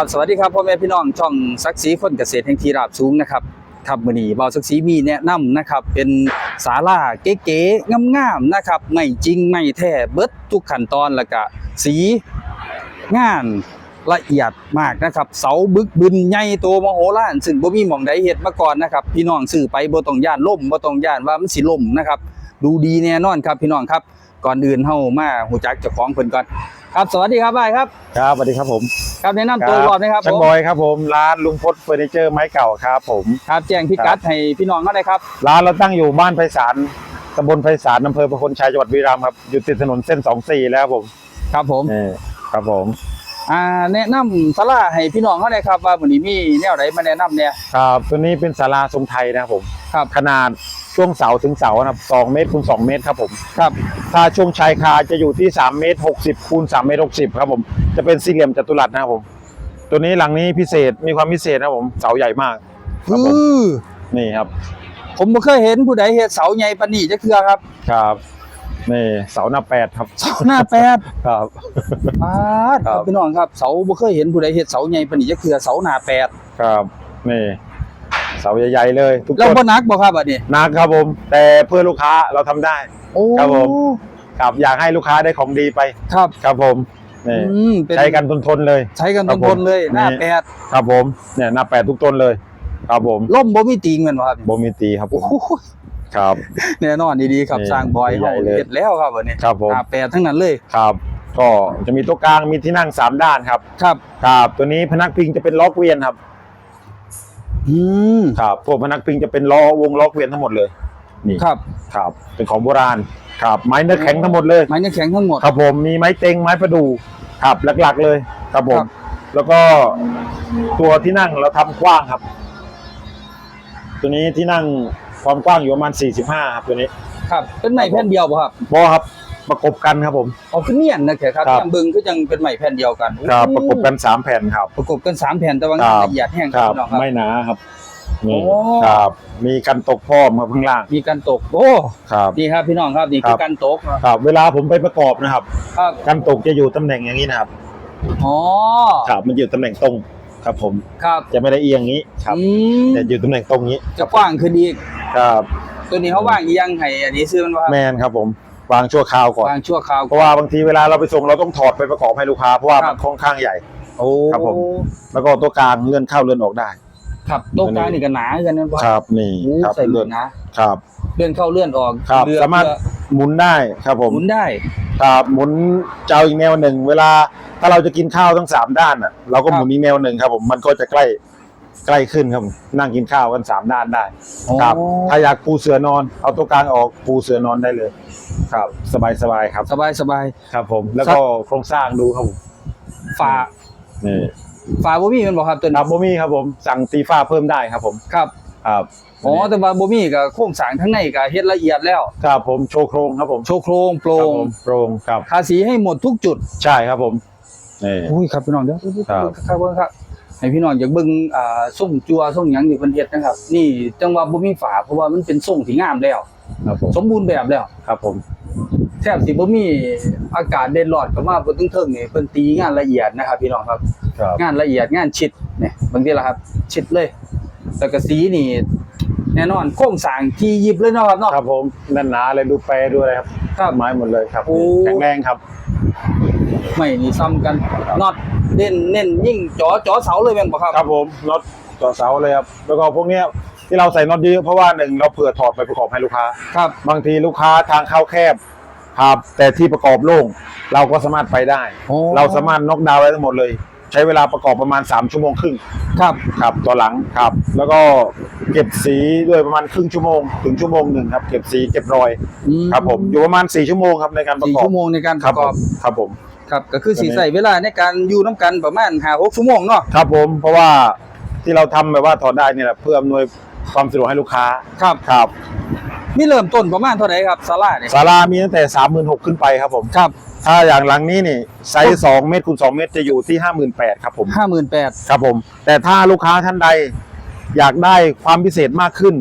ครับสวัสดีครับพ่อแม่พี่น้องช่องศักดิ์ศรีคนเกษตรแห่งทีราบสูงนะครับครับมือนีเบาศักดิ์ศรีมีแนะนำนะครับ เป็นศาลาเก๋ๆงามๆนะครับไม่จริงไม่แท้เบิดทุกขั้นตอนแล้วก็สีงานละเอียดมากนะครับ เสาบึกบึนใหญ่โตมโหฬารซึ่งบ่มีหม่องใดเฮ็ดมาก่อนนะครับ พี่น้องซื้อไปบ่ต้องย่านล่มบ่ต้องย่านว่ามันสิล่มนะครับ ดูดีแน่นอนครับพี่น้องครับ ก่อนอื่นเฮามาฮู้จักเจ้าของเพิ่นก่อน ครับสวัสดีครับบายครับ ครับสวัสดีครับผมครับแนะนำตัวอีกรอบนะครับช่าผงมบอยครับผมร้านลุงพศเฟอร์นิเจอร์ไม้เก่าครับผมครับแจ้งพิกัดให้พี่น้องเขาได้ครับ ร้านเราตั้งอยู่บ้านไพศาลตำบลไพศาลอำเภอประคนชัยจังหวัดบุรีรัมย์ครับอยู่ติดถนนเส้นสองสี่แล้วครับผม ครับผมนี่ครับผมอ่าแนะนำศาลาให้พี่น้องเขาได้ครับว่าวันนี้มีแนวไหนมาแนะนำเนี่ยครับตัวนี้เป็นศาลาทรงไทยนะครับผมครับขนาด ช่วงเสาถึงเสานะครับสองเมตรคูณสองเมตรครับผมครับถ้าช่วงชายคาจะอยู่ที่สามเมตรหกสิบคูณสามเมตรหกสิบครับผมจะเป็นสี่เหลี่ยมจัตุรัสนะครับผม ตัวนี้หลังนี้พิเศษมีความพิเศษนะครับผมเสาใหญ่มากครับผมอือนี่ครับผมบ่เคยเห็นผู้ใดเฮ็ดเสาใหญ่ปานนี้จักเทื่อครับ ครับนี่เสาหน้าแปดครับเสาหน้าแปด ครับ ปาดคครัรับ บพี่น้องครับเสาบ่เคยเห็นผู้ใดเฮ็ดเสาใหญ่ปานนี้จักเทื่อเสาหน้าแปด ครับนี่ เสาใหญ่ๆเลยทุกแล้วต้บ่นหนักบ่ครับอันนี้หนักครับผม แต่เพื่อลูกค้าเราทำได้ โอ้ครับผม ครับอยากให้ลูกค้าได้ของดีไป ครับครับผมนี่อืมเป็นใช้กันทนๆเลย ใช้กันครัทุบกผมคนเลยหน้านี่ แปดครับผมเนี่ยหน้าแปดทุกต้นเลย ครับผมล่มบ่มีติงแม่นบ่ครับบ่มีตีครับผโอ้มโหครับ แน่นอนดีๆครับนี่สร้างบอยใหญ่เฮาเลย เฮ็ดแล้วครับอันนี้ครับผมหน้าแปดทั้งนั้นเลยครับ ก็จะมีโต๊ะกลางมีที่นั่งสามด้านครับ ครับ ครับตัวนี้พนักพิงจะเป็นล็อกเวียนครับ อืมครับพวกพนักพิงจะเป็นล้อวงล็อกเวียนทั้งหมดเลย นี่ครับครับเป็นของโบราณครับไม้เนื้อแข็งทั้งหมดเลย ไม้ยังแข็งทั้งหมดครับผมมีไม้เต็งไม้ประดู่ครับหลักๆ เลย ครับผมครับแล้วก็ตัวที่นั่งเราทำกว้างครับ ตัวนี้ที่นั่งความกว้างอยู่ประมาณ45ครับตัวนี้ ครับ เป็นไม้แผ่นเดียวป่ะครับบอครับ ประกบกันครับผม เอาขึ้นเนียนนะแขกครับครับ ยังเบึงก็ยังเป็นไม้แผ่นเดียวกันครับโอ้ประกบกัน3แผ่นครับ ประกบกันสามแผ่นแต่ว่าครับ ละเอียดแห้งครับพี่น้องครับ ไม่หนาครับนี่โอ้ ครับ มีกันตกพร้อมครับข้างล่างมีการตกโอ้ครับ นี่ครับพี่น้องครับนี่ครัคือบ การตกครับ เวลาผมไปประกอบนะครับ ครับกันตกจะอยู่ตำแหน่งอย่างนี้นะครับอ๋อครับมันอยู่ตำแหน่งตรงครับ ผมครับจะไม่ได้เอียงอย่างนี้ครับอืมจะอยู่ตำแหน่งตรงนี้จะกว้างขึ้นอีกครับตัวนี้เขาว่างอีหยังให้อันนี้ซื้อมันว่าแมนครับผม วางชั่วคราวก่อน วางชั่วคราวเพราะว่าบางทีเวลาเราไปส่งเราต้องถอดไปประกอบให้ลูกค้าเพราะว่าครัมับนค่อนข้างใหญ่โอ้ครับผมแล้วก็ตัวกลางเลื่อนเข้าเลื่อนออกได้ ครับโต๊ะกลางนี่ก็หนากันนั่นว่าครับนี่โอ้ครับใส่เลื่เลื่ออนนนะครับ เลื่อนเข้าเลื่อนออกครับเลื่อนสามารถเพื่อหมุนได้ครับผมหมุนได้ครับหมุนเจ้าอีกแนวหนึ่ง เวลาถ้าเราจะกินข้าวทั้งสามด้านอะเราก็หมุนอีกแนวหนึ่งครับผมมันก็จะใกล้ ใกล้ขึ้นครับผมนั่งกินข้าวกันสามด้านได้ ครับโอ้ถ้าอยากปูเสือนอน เอาตัวกลางออกปูเสือนอนได้เลย ครับ สบายสบายๆครับ สบายสบายครับผม แล้วก็โครงสร้างดูครับผมฝานี่ฝาบ่มีมันบอกครับตัวคนี้รับโบมี่ครับผม สั่งตีฝ้าเพิ่มได้ครับผม ครับครับอ๋อแต่ว่าบ่มีก็โครงสร้างทั้งในก็เฮ็ดละเอียดแล้ว ครับผม โชว์โครงครับผมโชว์โครงโปร่ครับงผมโปรงครับ ทาสีให้หมดทุกจุด ใช่ครับผมนี่ อุ้ยครับพี่น้องเดี๋ยวครับ ครับเบิ่งครับ ให้พี่น้องอยากเบิ่งอ่าส่งจัวส่งหยังนี่เพิ่นเฮ็ดนะครับ นี่จังว่าบ่มีฝาเพราะว่ามันเป็นส่งที่งามแล้ว ครับผม สมบูรณ์แบบแล้ว ครับผม แทบสิบ่มีอากาศเด่นรอดเข้ามาบนเทิงๆนี่เพิ่นตีงานละเอียดนะครับ พี่น้องครับ ครับ งานละเอียดงานชิดเนี่ยบางทีละครับ ชิดเลยแล้วก็สีนี่ แน่นอนโครงสร้างที่ยิบเลยเนาะครับเนาะ ครับผมนั่นหนาเลยดูแปรดูอะไรครับครับไม้หมดเลยครับโอ้ แข็งแรงครับ ไม่นี่ซ้ำกันน็อตเน้นเน้นยิ่งจ่อจ่อเสาเลยแม่นบ่ครับ ครับผมน็อตต่อเสาเลยครับแล้วก็พวกเนี้ยที่เราใส่น็อตเยอะเพราะว่าหนึ่งเราเผื่อถอดไปประกอบให้ลูกค้า ครับ บางทีลูกค้าทางเข้าแคบครับ แต่ที่ประกอบโล่งเราก็สามารถไปได้ โอ้ เราสามารถน็อกดาวน์ได้ทั้งหมดเลย ใช้เวลาประกอบประมาณ 3 ชั่วโมงครึ่งครับครับตัวหลังครับ แล้วก็เก็บสีด้วยประมาณครึ่งชั่วโมง ถึงชั่วโมงหนึ่งครับ เก็บสีเก็บรอยอืครับผมอยู่ประมาณ 4 ชั่วโมงครับในการประสี่กอบชั่วโมงในการปครับระกผอบมครับผม ครับ ก็คือตัวสีนี้ใส่เวลาในการอยู่น้ำกันประมาณ5 6ชั่วโมงเนาะครับผมเพราะว่าที่เราทำแบบว่าถอดได้เนี่ยแหละเพื่ออำนวยความสะดวกให้ลูกค้าครับครับ นี่เริ่มต้นประมาณเท่าไหร่ครับศาลาเนี่ยศาลามีตั้งแต่ 36,000ขึ้นไปครับผม ครับ ถ้าอย่างหลังนี้นี่ไซส์2เมตรคูณ2เมตรจะอยู่ที่58,000ครับผม58,000ครับผม แต่ถ้าลูกค้าท่านใดอยากได้ความพิเศษมากขึ้น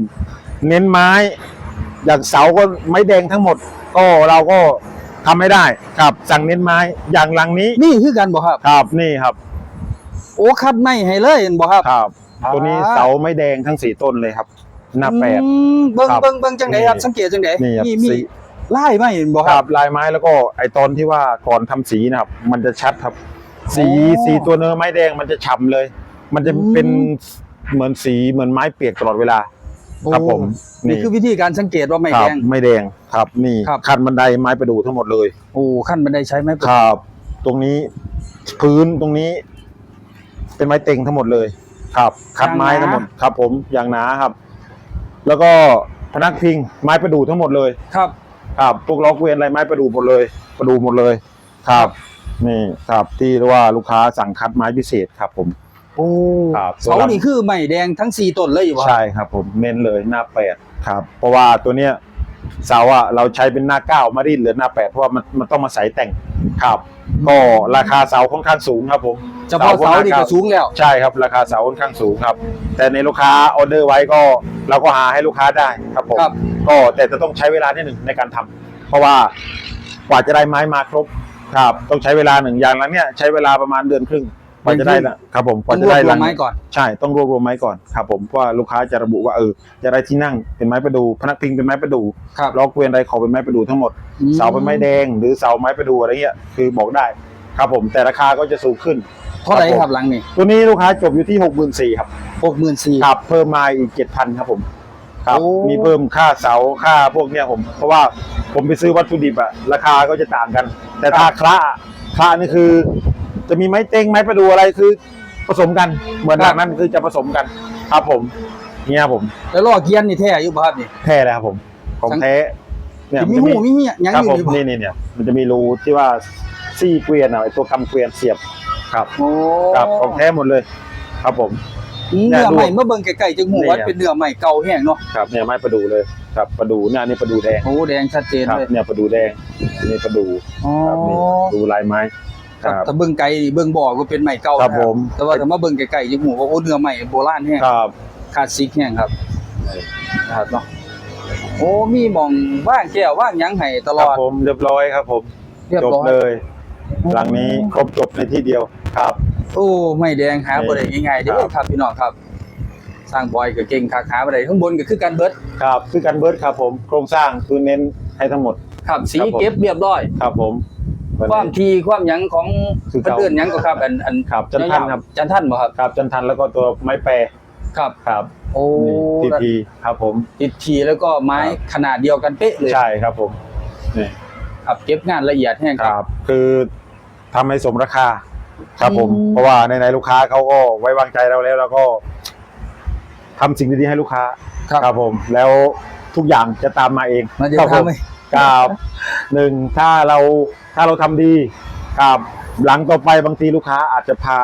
เน้นไม้ อยากเสาก็ไม้แดงทั้งหมด ก็เราก็ทำไม่ได้ครับ สั่งเน้นไม้อย่างหลังนี้นี่คือกันบ่ครับ ครับนี่ครับโอ้คัดไม่ให้เลยเห็นบ่ครับ ครับอ่าตัวนี้เสาไม้แดงทั้งสี่ต้นเลยครับ หน้าแปด อืมเบิ่งครับเบิ่งเบิ่งจังไดครับนี่สังเกตจังไดนี่ครับมีมีสี ไล่ไหมเห็นบ่คครัรับบลายไม้แล้วก็ไอตอนที่ว่าก่อนทำสีนะครับ มันจะชัดครับ สีโอ้สีตัวเนื้อไม้แดงมันจะฉ่ำเลย มันจะอืมเป็นเหมือนสีเหมือนไม้เปียกตลอดเวลา ครับผมโอ้นี่คือวิธีการสังเกตว่าไม่คแดรับง ไม่แดงครับ นี่ครับ คันบันไดไม้ประดู่ทั้งหมดเลย โอ้ขั้นบันไดใช้ไหมครับ ตรงนี้พื้นตรงนี้ เป็นไม้เต็งทั้งหมดเลย ครับ คัดไม้ทั้งหมดครับ ผมอย่างหนาครับ แล้วก็พนักพิงไม้ประดู่ทั้งหมดเลย ครับ ครับพวกล็อกเวียนอะไรไม้ประดู่หมดเลยประดู่หมดเลย ครับ นี่ครับที่เรียกว่าลูกค้าสั่งคัดไม้พิเศษครับ ผม โอ้ครับเสานี่คือไม่แดงทั้งสี่ต้นเลยอยู่บ่ใช่ครับ ผมเน้นเลยหน้าแปดครับ เพราะว่าตัวเนี้ยเสาอะเราใช้เป็นหน้าเก้ามารีดเหลือหน้าแปดเพราะว่ามันมันต้องมาใส่แต่งครับก็ราคาเสาค่อนข้างสูงครับผมเฉพาะเสานี่ก็สูงแล้ว ใช่ครับ ราคาเสาค่อนข้างสูงครับ แต่ในลูกค้าออเดอร์ไว้ก็เราก็หาให้ลูกค้าได้ครับผมครับ ก็แต่จะต้องใช้เวลานิดหนึ่งในการทำเพราะว่ากว่าจะได้ไม้มาครบครับ ต้องใช้เวลาหนึ่งอย่างละเนี่ยใช้เวลาประมาณเดือนครึ่งกว่าจะได้นะครับผมกต้อว่างจะรวบได้รวลัมงไม้ก่อนใช่ต้องรวบรวมไม้ก่อนครับผมเพราะว่าลูกค้าจะระบุว่าเออจะได้ที่นั่งเป็นไม้ประดูพนักพิงเป็นไม้ประดูครับล็อกเวียนไรขอเป็นไม้ประดูทั้งหมดอืมเสาเป็นไม้แดง หรือเสาไม้ประดูอะไรเงี้ยคือบอกได้ครับผมแต่ราคาก็จะสูงขึ้นเท่าไหร่ครับผมครับหลังนี่ตัวนี้ลูกค้าจบอยู่ที่หกหมื่นสี่ครับหกหมื่นสี่ครับเพิ่มมาอีกเจ็ดพันครับผม ครับโอ้ มีเพิ่มค่าเสาค่าพวกเนี้ยผม เพราะว่าผมไปซื้อวัตถุดิบอะราคาก็จะต่างกัน แต่ถ้าคละอะคละนี่คือ จะมีไม้เต็งไม้ประดูอะไรคือผสมกัน เหมือนหลังนั้นคือจะผสมกัน ครับผมเนี่ยผมแล้วล้อเกียร์นี่แท้อยู่บ่ครับนี่แท้เลยครับผม ของแท้เนี่ยมีนจะหูมีเหี้ยหยังครับอยู่ผมนี่บ่นี่นี่เนี่ยมันจะมีรูที่ว่าซี่เกวียนอะไอตัวกำเกวียนเสียบครับ โอ้ครับของแท้หมดเลย ครับผม เนื้อเนี่ยดูใหม่เมื่อเบิ่งไกลๆจังหูว่าเนี่ยเป็นเนื้อใหม่เก่าแห้งเนาะครับเนี่ยไม้ประดูเลยครับประดูเนี่ยอันนี่ประดูแดงโอ้แดงชัดเจนครับเลยเนี่ยประดูแดงอันนี่ประดูอ๋อครับนี่ดูลายไม้คครับรับถ้าเบิ่งไกลนี่เบิ่งบ่ก็เป็นใหม่เก่าครับนะผมแต่ว่าถ้ามาเบิ่งไกลๆจังหูว่าโอ้เนื้อใหม่โบราณแห้งครับคลาสสิกแห้งครับนะครับเนาะโอ้มีหม่องว่างแก้วว่างหยังให้ตลครัอบดผมเรียบร้อยครับผมเรียบจบร้อยเลยหลังนี้ครบจบในที่เดียวครับ โอ้ไม่แดงหาบ่ได้ง่ายๆเด้ครัอบครับพี่น้องครับ สร้างบอยก็เก่งคักหาบ่ได้ข้างบนก็คือการเบิดครับคือการเบิร์ดครับผมโครงสร้างคือเน้นให้ทั้งหมด ครับสีครับผมเก็บเรียบร้อย ครับผมวันความนี้ทีความหยังของคือเพิ่นเก่าเอื้อนหยังก็ครับอันอันครับจันทันครับจันทันบ่ครับครับจันทันแล้วก็ตัวไม้แปรครับครับ โอ้ทีทีครับผมติดทีแล้วก็ไม้ครับขนาดเดียวกันเป๊ะเลยใช่ครับผมนี่ครับเก็บงานละเอียดแห้งคครัรับบคือทำให้สมราคา ครับผม อืม เพราะว่าในในๆลูกค้าเขาก็ไว้วางใจเราแล้วเราก็ทำสิ่งดีๆให้ลูกค้าครับผม แล้วทุกอย่างจะตามมาเองมันจะครับผ ทำให้ ครับหนึ่งถ้าเราถ้าเราทำดีครับหลังต่อไปบางทีลูกค้าอาจจะพา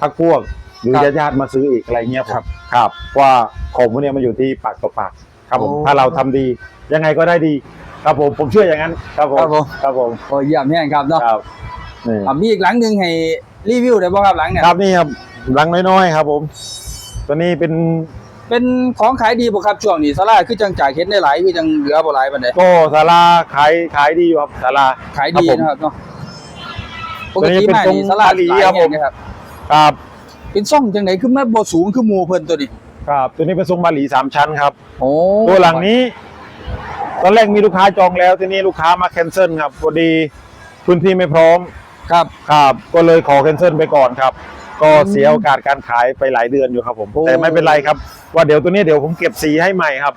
พักพวก หรือครับญาติๆมาซื้ออีกอะไรเงี้ยครับครับว่าของพวกเนี้ยมันอยู่ที่ปากต่อปากครับผมโอ้ถ้าเราทำดียังไงก็ได้ดี ครับผมผมเชื่ออย่างนั้น ครับผมครับผม ครับผม โอ้เยี่ยมแห้งครับเนาะครับนี่ อะมีอีกหลังหนึงให้รีวิวได้บ่ครับหลังเนี่ยครับนี่ครับหลังน้อยๆครับ ผม ตัวนี้เป็นเป็นของขายดีบ่ครับช่วงนี้สลาคือจังจ่ายเฮ็ดได้หลายคือจังเหลือบ่หลายปานใดก็ศาลาขายขายดีอยู่ครับศาลาขายดีครับผมนะครับเนาะปตัวกนี้ติเป็นมาทรงนี่สลาอาลีหลายครับผมแห่งนะครับครับเป็นซ่องจังไดคือมาบ่สูงคือหมู่เพิ่นตัวนี้ครับ ตัวนี้เป็นทรงบาหลีสามชั้นครับโอ้ตัวหลังนี้ ตอนแรกมีลูกค้าจองแล้วทีนี้ลูกค้ามาแคนเซิลครับพอดีพื้นที่ไม่พร้อม ครับครับก็เลยขอแคนเซิลไปก่อนครับ ก็อืมเสียโอกาสการขายไปหลายเดือนอยู่ครับผมโอ้แต่ไม่เป็นไรครับ ว่าเดี๋ยวตัวนี้เดี๋ยวผมเก็บสีให้ใหม่ครับ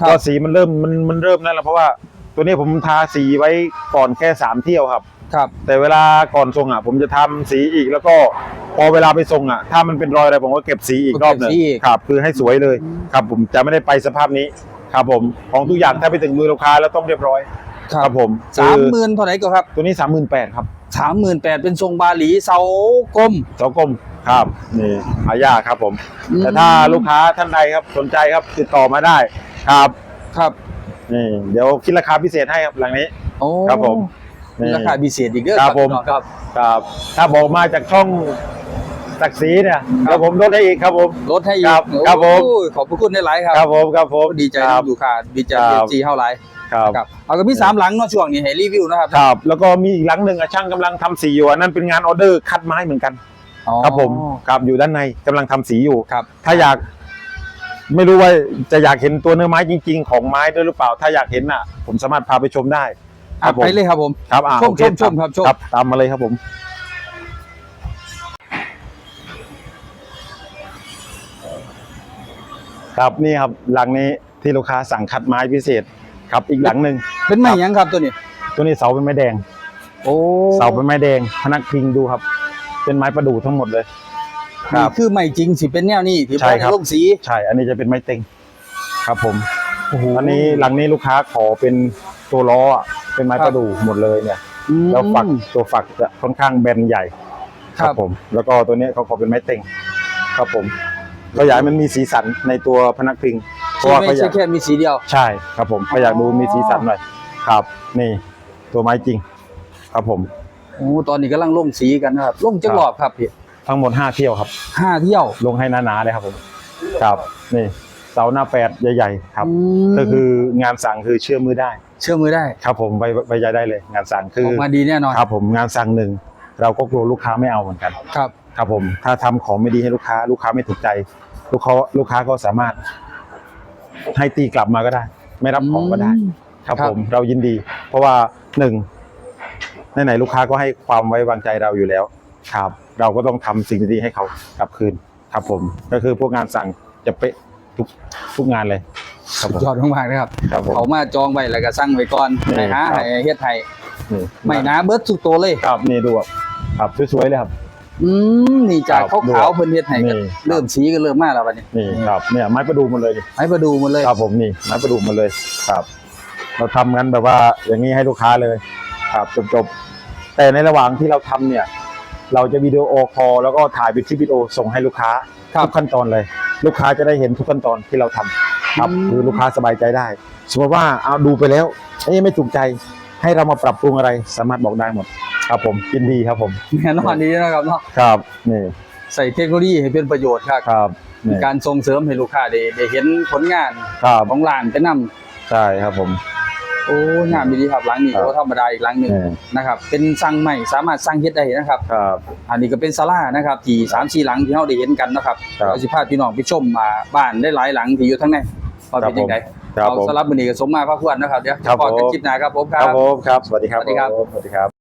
ครับ ก็สีมันเริ่มมันมันเริ่มนั่นแหละเพราะว่าตัวนี้ผมทาสีไว้ก่อนแค่สามเที่ยวครับ ครับ แต่เวลาก่อนส่งอะ ผมจะทำสีอีกแล้วก็พอเวลาไปส่งอะ ถ้ามันเป็นรอยอะไรผมก็เก็บสีอีกรอบหนึ่งเก็บสีอีก ครับ คือให้สวยเลยครับ ผมจะไม่ได้ไปสภาพนี้ครับผมของทุกอย่างถ้าไปถึงมือลูกค้าแล้วต้องเรียบร้อย ครับผมสามคือหมื่นเท่าไหร่ก็ครับ ตัวนี้สามหมื่นแปดครับ สามหมื่นแปดเป็นทรงบาหลีเสากลม เสากลมครับนี่หายากครับผม อืม แต่ถ้าลูกค้าท่านใดครับสนใจครับติดต่อมาได้ครับครับนี่เดี๋ยวคิดราคาพิเศษให้ครับหลังนี้ โอ้ครับผมนี่ ราคาพิเศษอีกเด้อครับผม พี่น้องครับครับถ้าบอกมาจากช่องศักดิ์ศรีเนี่ยครับเดี๋ยวผมลดให้อีกครับผม ลดให้อีกครับครับผม โอ้ยขอบพระคุณได้หลายครับ ครับผมครับผมดีใจครับลูกค้าดีใจครับจีเท่าหลาย ครับครับเอาก็มีสามหลังเนาะช่วงนี้ให้รีวิวนะครับครับ แล้วก็มีอีกหลังหนึ่งอะช่างกำลังทำสีอยู่อันนั้นเป็นงานออเดอร์คัดไม้เหมือนกัน อ๋อ ครับผมครับอยู่ด้านในกำลังทำสีอยู่ ครับ ถ้าอยากไม่รู้ว่าจะอยากเห็นตัวเนื้อไม้จริง ๆ ของไม้ด้วยหรือเปล่า ถ้าอยากเห็นน่ะ ผมสามารถพาไปชมได้ คอะรับผม ไปเลยครับผม ครับอ่าชมโอเคชมชมครับชมครับตามมาเลยครับผม ครับนี่ครับหลังนี้ที่ลูกค้าสั่งคัดไม้พิเศษ ครับอีกหลังหนึ่งเป็นไม้หยังครับตัวนี้ ตัวนี้เสาเป็นไม้แดง โอ้เสาเป็นไม้แดง พนักพิงดูครับ เป็นไม้ประดู่ทั้งหมดเลยครันี่บคือไม้จริงสิเป็นแนวนี้ที่ใช่บ่ครับได้ลงสีใช่ อันนี้จะเป็นไม้เต็งครับผม โอ้โหอันนี้หลังนี้ลูกค้าขอเป็นตัวล้ออะเป็นไม้ครับประดู่หมดเลยเนี่ย อืม แล้วฝักตัวฝักจะค่อนข้างแบนใหญ่ครับ ผม แล้วก็ตัวนี้เขาขอเป็นไม้เต็ง ครับผม ก็อยากให้มันมีสีสันในตัวพนักพิง เพราะว่าไม่เขาอใช่ยากแค่มีสีเดียว ใช่ครับผมเขาอยากดูมีสีสันหน่อยครับ นี่ตัวไม้จริง ครับผม โอ้ตอนนี้กำลังลงสีกันนะครับลงจักครับรอบครับพี่ทั้งหมดห้าเที่ยวครับ ห้าเที่ยว ลงให้หนาๆเลยครับผมครับนี่เสาหน้าแปดใหญ่ ๆ ครับมก็คืองานสั่งคือเชื่อมือได้ เชื่อมือได้ครับผมไว้ไว้ใจได้เลย งานสั่งคือออกมาดีแน่นอนครับผมงานสั่งหนึ่งเราก็กลัวลูกค้าไม่เอาเหมือนกัน ครับ ครับผมถ้าทำของไม่ดีให้ลูกค้า ลูกค้าไม่ถูกใจ ลูกค้าลูกค้าก็สามารถ ให้ตีกลับมาก็ได้ ไม่รับของก็ได้อืมครับครับผมเรายินดี เพราะว่าหนึ่งไหนๆลูกค้าก็ให้ความไว้วางใจเราอยู่แล้ว ครับ เราก็ต้องทำสิ่งดีๆให้เขากลับคืน ครับผม ก็คือพวกงานสั่งจะเป๊ะทุกทุกงานเลยครับผมยอดมากๆนะครับครับผมเขามาจองไว้แล้วก็สั่งไว้ก่อนนี่นะฮะครับให้เฮ็ดไทยนี่ไม่นะเบิร์ดสุดโตวเลย ครับนี่ดูครับครับสวยๆเลยครับ อืมนี่จากครับขาวๆเพิ่นเฮ็ดให้ก็นี่ เริ่มสีก็เริ่มมาแล้วบัดนี้นี่ครับเนี่ยไม้ประดูหมดเลยดิให้มาดูหมันเลยครับผมนี่ไม้ประดูหมดเลยครับ เราทำกันแบบว่าอย่างนี้ให้ลูกค้าเลย ครับจบๆแต่ในระหว่างที่เราทำเนี่ย เราจะวิดีโอคอลแล้วก็ถ่ายเป็นคลิปวิดีโอส่งให้ลูกค้าครับทุกขั้นตอนเลย ลูกค้าจะได้เห็นทุกขั้นตอนที่เราทำครับอืมคือลูกค้าสบายใจได้ สมมติว่าเอาดูไปแล้วเอ้ยไม่ถูกใจให้เรามาปรับปรุงอะไรสามารถบอกได้หมด ครับผมยินดีครับผมแน่นอนดีนะครับเนาะครับนี่ใส่เทคโนโลยีให้เป็นประโยชน์ครับครับนี่การส่งเสริมให้ลูกค้าได้ได้เห็นผลงานครับของร้านไปนำใช่ครับผมโอ้งามดีครับหลังนี้ครับก็ธรรมดาอีกหลังหนึงนี่นะครับ เป็นสั่งใหม่สามารถสั่งเฮ็ดได้นะครับครับอันนี้ก็เป็นศาลานะครับ ที่สามสี่หลังที่เราได้เห็นกันนะครับครับเราสิพาพี่น้องไปชมมาบ้านได้หลายหลังที่อยู่ทั้งในว่าเป็นยังไงครับเอาผมสำหรับมื้อนี้ก็สมมาพระควรนะครับเดี๋ยวครับพอกันผมคลิปหน้าครับผมคครัรับบผมครับสวัสดีครับสวัสดีครับผมสวัสดีครับ